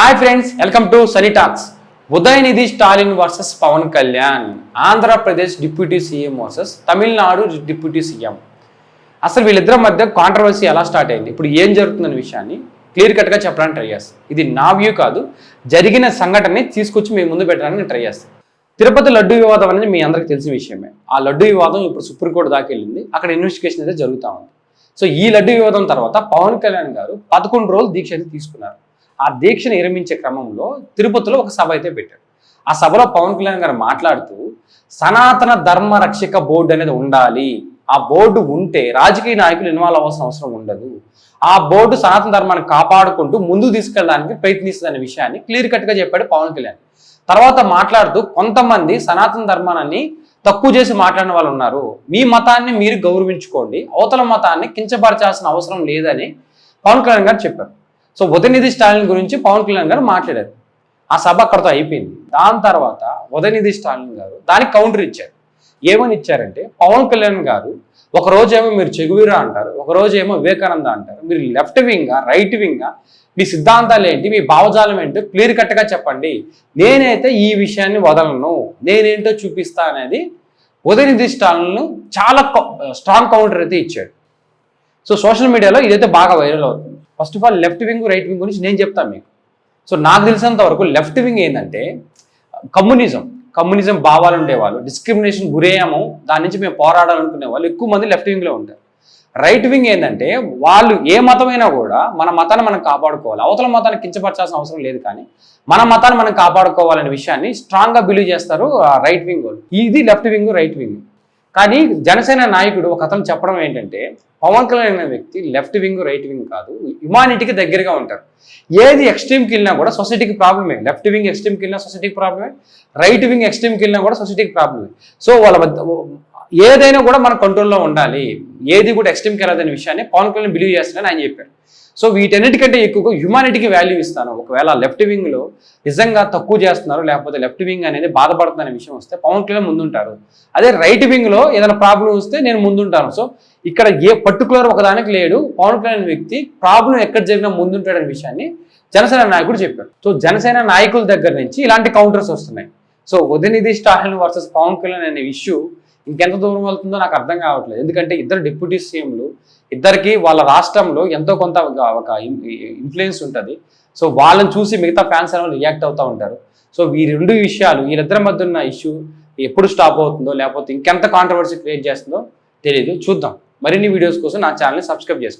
Hi friends welcome to Sunny talks Udhayanidhi Stalin versus Pawan Kalyan Andhra Pradesh deputy CM versus Tamil Nadu deputy CM అసలు వీళ్ళిద్దరి మధ్య controversy ఎలా start అయింది? ఇప్పుడు ఏం జరుగుతుందనే విషయాన్ని క్లియర్ కట్గా చెప్పడానికి ట్రై చేస్తాను ఇది నా వ్యూ కాదు జరిగిన సంఘటనని తీసుకొచ్చి మీ ముందు పెట్టడానికి ట్రై చేస్తాను తిరుపతి లడ్డు వివాదం అనేది మీ అందరికి తెలిసిన విషయమే. ఆ లడ్డు వివాదం ఇప్పుడు సుప్రీంకోర్టు దాకా వెళ్ళింది. అక్కడ ఇన్వెస్టిగేషన్ అయితే జరుగుతూ ఉంది. సో ఈ లడ్డు వివాదం తర్వాత పవన్ కళ్యాణ్ గారు పదకొండు రోజులు దీక్ష అయితే తీసుకున్నారు. ఆ దీక్షను విరమించే క్రమంలో తిరుపతిలో ఒక సభ అయితే పెట్టారు. ఆ సభలో పవన్ కళ్యాణ్ గారు మాట్లాడుతూ సనాతన ధర్మ రక్షక బోర్డు అనేది ఉండాలి. ఆ బోర్డు ఉంటే రాజకీయ నాయకులు ఇన్వాల్వ్ అవ్వాల్సిన అవసరం ఉండదు. ఆ బోర్డు సనాతన ధర్మాన్ని కాపాడుకుంటూ ముందుకు తీసుకెళ్ళడానికి ప్రయత్నిస్తుందనే విషయాన్ని క్లియర్ కట్గా చెప్పాడు పవన్ కళ్యాణ్. తర్వాత మాట్లాడుతూ కొంతమంది సనాతన ధర్మాన్ని తక్కువ చేసి మాట్లాడిన వాళ్ళు ఉన్నారు. మీ మతాన్ని మీరు గౌరవించుకోండి. అవతల మతాన్ని కించపరచాల్సిన అవసరం లేదని పవన్ కళ్యాణ్ గారు చెప్పారు. సో ఉదయనిధి స్టాలిన్ గురించి పవన్ కళ్యాణ్ గారు మాట్లాడారు. ఆ సభ అక్కడతో అయిపోయింది. దాని తర్వాత ఉదయనిధి స్టాలిన్ గారు దానికి కౌంటర్ ఇచ్చారు. ఏమని ఇచ్చారంటే పవన్ కళ్యాణ్ గారు ఒక రోజేమో మీరు చెగువీరా అంటారు ఒక రోజేమో వివేకానంద అంటారు మీరు లెఫ్ట్ వింగా రైట్ వింగా మీ సిద్ధాంతాలు ఏంటి మీ భావజాలం ఏంటో క్లియర్ కట్గా చెప్పండి. నేనైతే ఈ విషయాన్ని వదలను నేనేంటో చూపిస్తా అనేది ఉదయనిధి స్టాలిన్ చాలా స్ట్రాంగ్ కౌంటర్ అయితే ఇచ్చాడు. సో సోషల్ మీడియాలో ఇదైతే బాగా వైరల్ అవుతుంది. First of all left wing right wing గురించి నేను చెప్తాను మీకు. సో నాకు తెలిసినంత వరకు లెఫ్ట్ వింగ్ ఏంటంటే కమ్యూనిజం కమ్యూనిజం భావాలు ఉండేవాళ్ళు డిస్క్రిమినేషన్ గురయ్యాము దాని నుంచి మేము పోరాడాలనుకునే వాళ్ళు ఎక్కువ మంది లెఫ్ట్ వింగ్లో ఉంటారు. రైట్ వింగ్ ఏంటంటే వాళ్ళు ఏ మతమైనా కూడా మన మతాన్ని మనం కాపాడుకోవాలి. అవతల మతాన్ని కించపరచాల్సిన అవసరం లేదు కానీ మన మతాన్ని మనం కాపాడుకోవాలనే విషయాన్ని స్ట్రాంగ్గా బిలీవ్ చేస్తారు రైట్ వింగ్ వాళ్ళు. ఇది లెఫ్ట్ వింగ్ రైట్ వింగ్ కానీ జనసేన నాయకుడు ఒక అతను చెప్పడం ఏంటంటే పవన్ కళ్యాణ్ అనే వ్యక్తి లెఫ్ట్ వింగ్ రైట్ వింగ్ కాదు హ్యుమానిటీకి దగ్గరగా ఉంటారు. ఏది ఎక్స్ట్రీమ్కి వెళ్ళినా కూడా సొసైటీకి ప్రాబ్లమే. లెఫ్ట్ వింగ్ ఎక్స్ట్రీమ్కి వెళ్ళినా సొసైటీకి ప్రాబ్లమే. రైట్ వింగ్ ఎక్స్ట్రీమ్కి వెళ్ళినా కూడా సొసైటీకి ప్రాబ్లమే. సో వాళ్ళ ఏదైనా కూడా మన కంట్రోల్లో ఉండాలి. ఏది కూడా ఎక్స్ట్రీమ్కి వెళ్ళదనే విషయాన్ని పవన్ కళ్యాణ్ బిలీవ్ చేస్తానని ఆయన చెప్పారు. సో వీటన్నిటికంటే ఎక్కువగా హ్యుమానిటీకి వాల్యూ ఇస్తాను. ఒకవేళ లెఫ్ట్ వింగ్లో నిజంగా తక్కువ చేస్తున్నారు లేకపోతే లెఫ్ట్ వింగ్ అనేది బాధపడుతుందనే విషయం వస్తే పవన్ కళ్యాణ్ ముందుంటారు. అదే రైట్ వింగ్లో ఏదైనా ప్రాబ్లం వస్తే నేను ముందుంటాను. సో ఇక్కడ ఏ పర్టికులర్ ఒకదానికి లేడు పవన్ కళ్యాణ్ వ్యక్తి ప్రాబ్లం ఎక్కడ జరిగినా ముందుంటాడనే విషయాన్ని జనసేన నాయకుడు చెప్పాడు. సో జనసేన నాయకుల దగ్గర నుంచి ఇలాంటి కౌంటర్స్ వస్తున్నాయి. సో ఉదయనిధి స్టాలిన్ వర్సెస్ పవన్ కళ్యాణ్ అనే ఇష్యూ ఇంకెంత దూరం వెళ్తుందో నాకు అర్థం కావట్లేదు. ఎందుకంటే ఇద్దరు డిప్యూటీ సీఎంలు ఇద్దరికి వాళ్ళ రాష్ట్రంలో ఎంతో కొంత ఒక- ఇన్ఫ్లుయెన్స్ ఉంటుంది. సో వాళ్ళని చూసి మిగతా ఫ్యాన్స్ అనేవాళ్ళు రియాక్ట్ అవుతూ ఉంటారు. సో ఈ రెండు విషయాలు వీళ్ళిద్దరి మధ్య ఉన్న ఇష్యూ ఎప్పుడు స్టాప్ అవుతుందో లేకపోతే ఇంకెంత కాంట్రవర్సీ క్రియేట్ చేస్తుందో తెలియదు చూద్దాం. మరిన్ని వీడియోస్ కోసం నా ఛానల్ని సబ్స్క్రైబ్ చేసుకోండి.